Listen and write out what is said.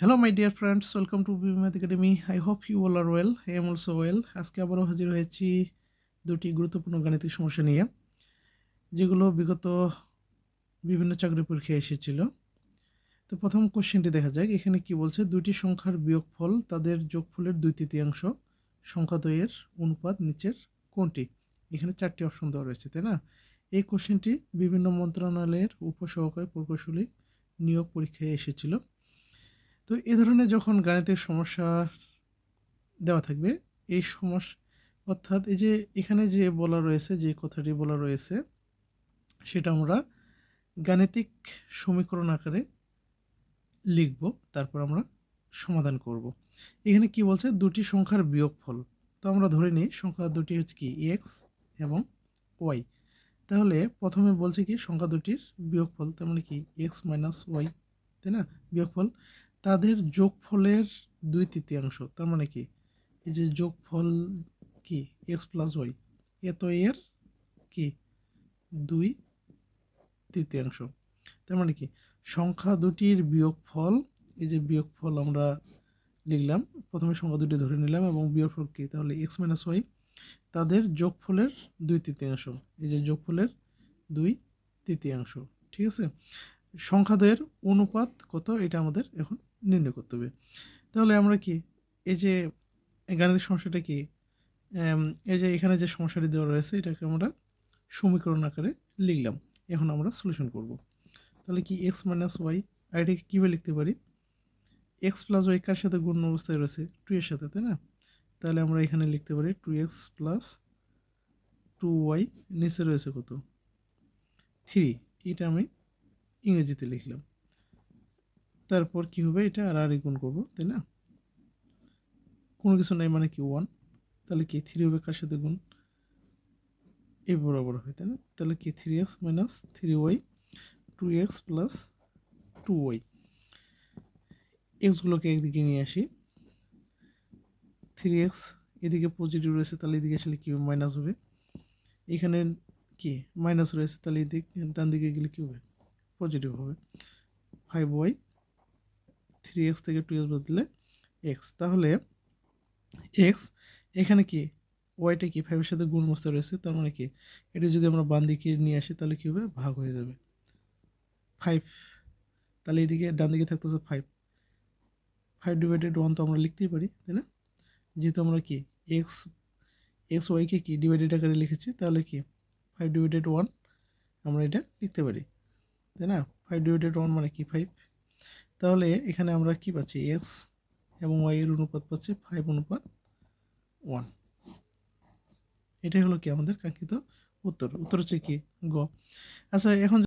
Hello my dear friends welcome to B Math Academy I hope you all are well I am also well আজকে আবারও হাজির হয়েছি দুটি গুরুত্বপূর্ণ গাণিতিক সমস্যা নিয়ে, যেগুলো বিগত বিভিন্ন চাকরি পরীক্ষায় এসেছিল। তো প্রথম কোশ্চেনটি দেখা যাক। এখানে কি বলছে? দুটি সংখ্যার বিয়োগফল তাদের যোগফলের দুই তৃতীয়াংশ, সংখ্যা দ্বয়ের অনুপাত নিচের কোনটি? এখানে চারটি অপশন দেওয়া রয়েছে, তাই না? এই কোশ্চেনটি বিভিন্ন মন্ত্রণালয়ের উপসহকারী প্রকৌশলী নিয়োগ পরীক্ষায় এসেছিল। তো এ ধরনের যখন গাণিতিক সমস্যা দেওয়া থাকবে, এই সমস্যা, অর্থাৎ এই যে এখানে যে বলা রয়েছে, যে কথাটি বলা রয়েছে, সেটা আমরা গাণিতিক সমীকরণ আকারে লিখব, তারপর আমরা সমাধান করব। এখানে কি বলছে? দুটি সংখ্যার বিয়োগফল। তো আমরা ধরে নিই, সংখ্যা দুটি হচ্ছে কি? এক্স এবং ওয়াই তাহলে প্রথমে বলছে কি, সংখ্যা দুটির বিয়োগফল, তার মানে কি? এক্স মাইনাস ওয়াই তাই না? বিয়োগফল। তাদের যোগফলের দুই তৃতীয়াংশ, তার মানে কি? এই যে যোগফল কি? এক্স প্লাস ওয়াই এত এর কি? দুই তৃতীয়াংশ। তার মানে কি? সংখ্যা দুটির বিয়োগফল, এই যে বিয়োগফল আমরা লিখলাম, প্রথমে সংখ্যা দুটি ধরে নিলাম এবং বিয়োগফল কি? তাহলে এক্স মাইনাস ওয়াই তাদের যোগফলের দুই তৃতীয়াংশ, এই যে যোগফলের দুই তৃতীয়াংশ, ঠিক আছে? সংখ্যাদের অনুপাত কত এটা আমাদের এখন নির্ণয় করতে হবে। তাহলে আমরা কি এই যে গাণিতিক সমস্যাটা কি? এই যে এখানে যে সমস্যাটি দেওয়া রয়েছে এটাকে আমরা সমীকরণ আকারে লিখলাম। এখন আমরা সলিউশন করব। তাহলে কি এক্স মাইনাস ওয়াই আর কীভাবে লিখতে পারি? এক্স প্লাস ওয়াই কার সাথে গুণ অবস্থায় রয়েছে? টু এর সাথে, তাই না? তাহলে আমরা এখানে লিখতে পারি two x plus two y নিচে রয়েছে কত? থ্রি এটা আমি ইংরেজিতে লিখলাম। তারপর কি হবে? এটা আর আর গুণ করব, তাই না? কোনো কিছু নাই মানে কি? ওয়ান তাহলে কি থ্রি হবে? কার সাথে গুণ? এ বরাবর হয় তাই না? তাহলে কি three x minus three y two x plus two y এক্সগুলোকে একদিকে নিয়ে আসি। থ্রি এক্স এদিকে পজিটিভ রয়েছে, তাহলে এদিকে আসলে কী মাইনাস হবে। এখানে কি? মাইনাস রয়েছে, তাহলে এদিক ডান দিকে গেলে কী হবে? পজিটিভ হবে। ফাইভ ওয়াই থ্রি এক্স থেকে টু এক্স বদলে এক্স তাহলে এক্স এখানে কি? ওয়াইটা কি? ফাইভের সাথে গুণ অবস্থা রয়েছে, তার মানে কি? এটা যদি আমরা বান দিকে নিয়ে আসি, তাহলে কী হবে? ভাগ হয়ে যাবে। ফাইভ তাহলে এদিকে ডান দিকে থাকতেছে ফাইভ ফাইভ ডিভাইডেড ওয়ান তো আমরা লিখতেই পারি, তাই না? যেহেতু আমরা কি? এক্স এক্স ওয়াইকে কি ডিভাইডেড আকারে লিখেছি, তাহলে কি? ফাইভ ডিভাইডেড ওয়ান আমরা এটা লিখতে পারি। তাই না? ফাইভ ডিভাইডেড ওয়ান মানে কি ফাইভ তাহলে এখানে আমরা কি পাচ্ছি? এক্স এবং ওয়াই এর অনুপাত পাচ্ছি ফাইভ অনুপাত ওয়ান এটাই হলো কি আমাদের কাঙ্ক্ষিত উত্তর? উত্তর হচ্ছে কি? গ। আচ্ছা এখন